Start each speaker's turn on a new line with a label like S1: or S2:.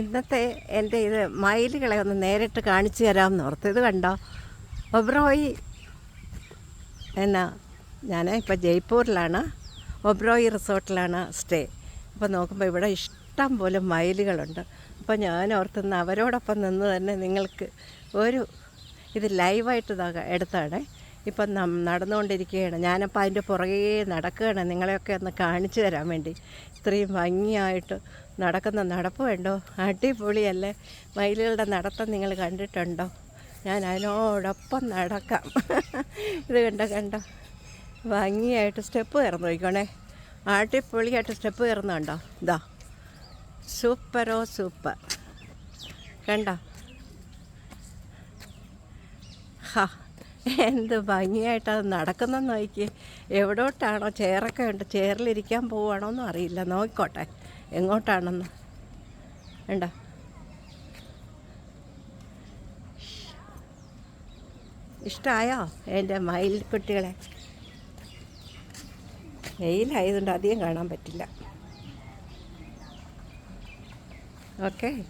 S1: ഇന്നത്തെ എന്റെ ഇത് മയിലുകളെ ഒന്ന് നേരിട്ട് കാണിച്ചു തരാമെന്ന് ഓർത്ത്. ഇത് കണ്ടോ? ഒബ്രോയി എന്നാ ഞാൻ ഇപ്പോൾ ജയ്പൂരിലാണ്. ഒബ്രോയി റിസോർട്ടിലാണ് സ്റ്റേ. അപ്പോൾ നോക്കുമ്പോൾ ഇവിടെ ഇഷ്ടം പോലെ മയിലുകളുണ്ട്. അപ്പോൾ ഞാൻ ഓർത്തുന്ന അവരോടൊപ്പം നിന്ന് തന്നെ നിങ്ങൾക്ക് ഒരു ഇത് ലൈവായിട്ട് എടുത്താണ്. ഇപ്പം നടന്നുകൊണ്ടിരിക്കുകയാണ്. ഞാനപ്പോൾ അതിന്റെ പുറകെ നടക്കുകയാണ്. നിങ്ങളെയൊക്കെ ഒന്ന് കാണിച്ചു തരാൻ വേണ്ടി. ഇത്രയും ഭംഗിയായിട്ട് നടക്കുന്ന നടപ്പ് വേണ്ടോ അടിപൊളിയല്ലേ? മയിലുകളുടെ നടത്തം നിങ്ങൾ കണ്ടിട്ടുണ്ടോ? ഞാൻ അതിനോടൊപ്പം നടക്കാം. ഇത് കണ്ടോ കണ്ടോ? ഭംഗിയായിട്ട് സ്റ്റെപ്പ് കയറുന്നു നോക്കണേ അടിപൊളിയായിട്ട് സ്റ്റെപ്പ് കയറുന്നുണ്ടോ? ഇതാ സൂപ്പറോ സൂപ്പർ. കണ്ടോ? ഹാ. എന്ത് ഭംഗിയായിട്ടത് നടക്കുന്നെന്ന് നോക്കി എവിടോട്ടാണോ ചെയറൊക്കെ ഉണ്ട്. ചെയറിലിരിക്കാൻ പോവുകയാണോന്നും അറിയില്ല. നോക്കിക്കോട്ടെ. എങ്ങോട്ടാണെന്ന്. ഉണ്ടോ ഇഷ്ടമായോ എന്റെ മയിൽ കുട്ടികളെ? വെയിലായതുകൊണ്ട് അധികം കാണാൻ പറ്റില്ല. ഓക്കെ.